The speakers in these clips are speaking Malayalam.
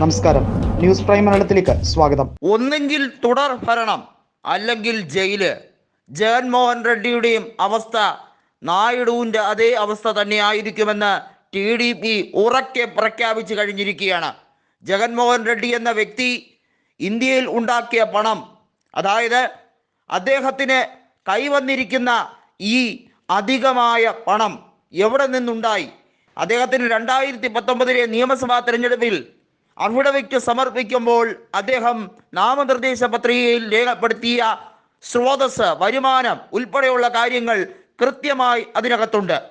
നമസ്കാരം. ന്യൂസ് പ്രൈം മലയാളത്തിലേക്ക് സ്വാഗതം. ഒന്നെങ്കിൽ തുടർ ഭരണം അല്ലെങ്കിൽ ജയിൽ. ജഗൻമോഹൻ റെഡ്ഡിയുടെയും അവസ്ഥ നായിഡുവിന്റെ അതേ അവസ്ഥ തന്നെയായിരിക്കുമെന്ന് ടി ഡി പി ഉറക്കെ പ്രഖ്യാപിച്ചു കഴിഞ്ഞിരിക്കുകയാണ്. ജഗൻമോഹൻ റെഡ്ഡി എന്ന വ്യക്തി ഇന്ത്യയിൽ ഉണ്ടാക്കിയ പണം അതായത് അദ്ദേഹത്തിന് കൈവന്നിരിക്കുന്ന ഈ അധികമായ പണം എവിടെ നിന്നുണ്ടായി? അദ്ദേഹത്തിന് രണ്ടായിരത്തി പത്തൊമ്പതിലെ നിയമസഭാ തെരഞ്ഞെടുപ്പിൽ അഫിഡവിറ്റ് സമർപ്പിക്കുമ്പോൾ അദ്ദേഹം നാമനിർദ്ദേശ പത്രികയിൽ രേഖപ്പെടുത്തിയ സ്രോതസ് വരുമാനം ഉൾപ്പെടെയുള്ള കാര്യങ്ങൾ കൃത്യമായി അതിനകത്തുണ്ട്.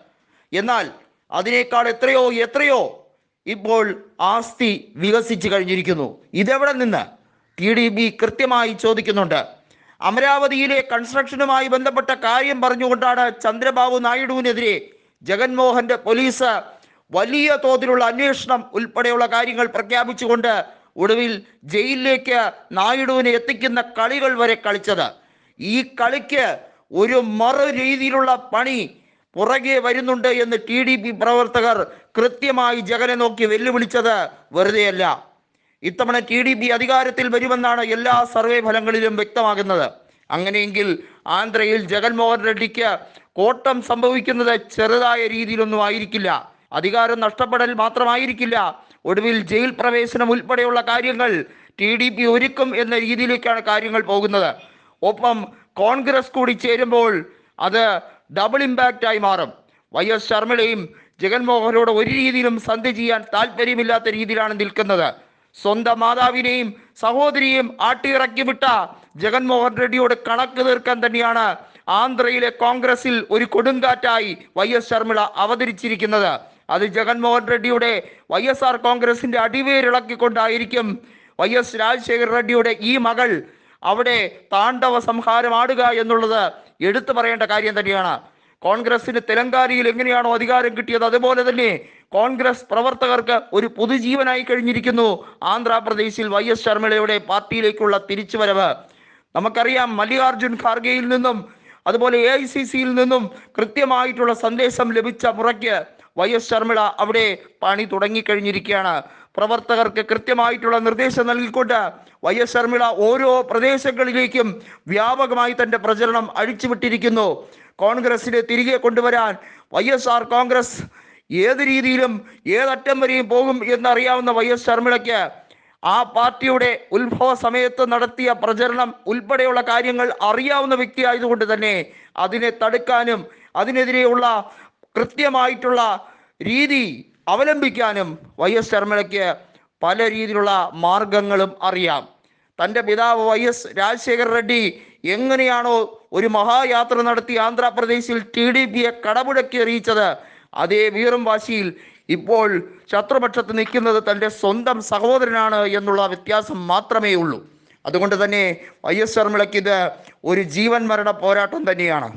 എന്നാൽ അതിനേക്കാൾ എത്രയോ എത്രയോ ഇപ്പോൾ ആസ്തി വികസിച്ചു കഴിഞ്ഞിരിക്കുന്നു. ഇതെവിടെ നിന്ന്? ടി ഡി ബി കൃത്യമായി ചോദിക്കുന്നുണ്ട്. അമരാവതിയിലെ കൺസ്ട്രക്ഷനുമായി ബന്ധപ്പെട്ട കാര്യം പറഞ്ഞുകൊണ്ടാണ് ചന്ദ്രബാബു നായിഡുവിനെതിരെ ജഗൻമോഹന്റെ പോലീസ് വലിയ തോതിലുള്ള അന്വേഷണം ഉൾപ്പെടെയുള്ള കാര്യങ്ങൾ പ്രഖ്യാപിച്ചുകൊണ്ട് ഒടുവിൽ ജയിലിലേക്ക് നായിഡുവിനെ എത്തിക്കുന്ന കളികൾ വരെ കളിച്ചത്. ഈ കളിക്ക് ഒരു മറു രീതിയിലുള്ള പണി പുറകെ വരുന്നുണ്ട് എന്ന് ടി ഡി പി പ്രവർത്തകർ കൃത്യമായി ജഗനെ നോക്കി വെല്ലുവിളിച്ചത് വെറുതെയല്ല. ഇത്തവണ ടി ഡി പി അധികാരത്തിൽ വരുമെന്നാണ് എല്ലാ സർവേ ഫലങ്ങളിലും വ്യക്തമാകുന്നത്. അങ്ങനെയെങ്കിൽ ആന്ധ്രയിൽ ജഗൻമോഹൻ റെഡ്ഡിക്ക് കോട്ടം സംഭവിക്കുന്നത് ചെറുതായ രീതിയിലൊന്നും ആയിരിക്കില്ല. അധികാരം നഷ്ടപ്പെടൽ മാത്രമായിരിക്കില്ല. ഒടുവിൽ ജയിൽ പ്രവേശനം ഉൾപ്പെടെയുള്ള കാര്യങ്ങൾ ടി ഡി പി ഒരുക്കും എന്ന രീതിയിലേക്കാണ് കാര്യങ്ങൾ പോകുന്നത്. ഒപ്പം കോൺഗ്രസ് കൂടി ചേരുമ്പോൾ അത് ഡബിൾ ഇമ്പാക്റ്റ് ആയി മാറും. വൈ എസ് ശർമ്മളയും ജഗൻമോഹനോട് ഒരു രീതിയിലും സന്ധി ചെയ്യാൻ താല്പര്യമില്ലാത്ത രീതിയിലാണ് നിൽക്കുന്നത്. സ്വന്തം മാതാവിനെയും സഹോദരിയെയും ആട്ടിയിറക്കി വിട്ട ജഗൻമോഹൻ റെഡ്ഡിയോട് കണക്ക് തീർക്കാൻ തന്നെയാണ് ആന്ധ്രയിലെ കോൺഗ്രസിൽ ഒരു കൊടുങ്കാറ്റായി വൈ എസ് ശർമ്മിള അവതരിച്ചിരിക്കുന്നത്. അത് ജഗൻമോഹൻ റെഡ്ഡിയുടെ വൈ എസ് ആർ കോൺഗ്രസിന്റെ അടിവേരിളക്കിക്കൊണ്ടായിരിക്കും വൈ എസ് രാജശേഖർ റെഡ്ഡിയുടെ ഈ മകൾ അവിടെ താണ്ഡവ സംഹാരമാടുക എന്നുള്ളത് എടുത്തു പറയേണ്ട കാര്യം തന്നെയാണ്. കോൺഗ്രസിന് തെലങ്കാനയിൽ എങ്ങനെയാണോ അധികാരം കിട്ടിയത് അതുപോലെ തന്നെ കോൺഗ്രസ് പ്രവർത്തകർക്ക് ഒരു പുതുജീവനായി കഴിഞ്ഞിരിക്കുന്നു ആന്ധ്രാപ്രദേശിൽ വൈ എസ് ശർമ്മിളയുടെ പാർട്ടിയിലേക്കുള്ള തിരിച്ചുവരവ്. നമുക്കറിയാം മല്ലികാർജുൻ ഖാർഗെയിൽ നിന്നും അതുപോലെ എ നിന്നും കൃത്യമായിട്ടുള്ള സന്ദേശം ലഭിച്ച മുറയ്ക്ക് വൈ എസ് ശർമ്മിള അവിടെ പണി തുടങ്ങിക്കഴിഞ്ഞിരിക്കുകയാണ്. പ്രവർത്തകർക്ക് കൃത്യമായിട്ടുള്ള നിർദ്ദേശം നൽകിക്കൊണ്ട് വൈ എസ് ശർമ്മിള ഓരോ പ്രദേശങ്ങളിലേക്കും വ്യാപകമായി തന്റെ പ്രചരണം അഴിച്ചുവിട്ടിരിക്കുന്നു. കോൺഗ്രസിനെ തിരികെ കൊണ്ടുവരാൻ വൈ എസ് ആർ കോൺഗ്രസ് ഏത് രീതിയിലും ഏതറ്റം വരെയും പോകും എന്നറിയാവുന്ന വൈ എസ് ശർമ്മിളയ്ക്ക് ആ പാർട്ടിയുടെ ഉത്ഭവ സമയത്ത് നടത്തിയ പ്രചരണം ഉൾപ്പെടെയുള്ള കാര്യങ്ങൾ അറിയാവുന്ന വ്യക്തിയായതുകൊണ്ട് തന്നെ അതിനെ തടുക്കാനും അതിനെതിരെയുള്ള കൃത്യമായിട്ടുള്ള രീതി അവലംബിക്കാനും വൈ എസ് ശർമ്മയ്ക്ക് പല രീതിയിലുള്ള മാർഗങ്ങളും അറിയാം. തന്റെ പിതാവ് വൈ എസ് രാജശേഖർ റെഡ്ഡി എങ്ങനെയാണോ ഒരു മഹായാത്ര നടത്തി ആന്ധ്രാപ്രദേശിൽ ടി ഡി പിയെ കടപുഴക്കി അറിയിച്ചത് അതേ വീറും വാശിയിൽ ഇപ്പോൾ ശത്രുപക്ഷത്ത് നിൽക്കുന്നത് തന്റെ സ്വന്തം സഹോദരനാണ് എന്നുള്ള വ്യത്യാസം മാത്രമേ ഉള്ളൂ. അതുകൊണ്ട് തന്നെ വൈ എസ് ശർമ്മിളയ്ക്ക് ഇത് ഒരു ജീവൻ മരണ പോരാട്ടം തന്നെയാണ്.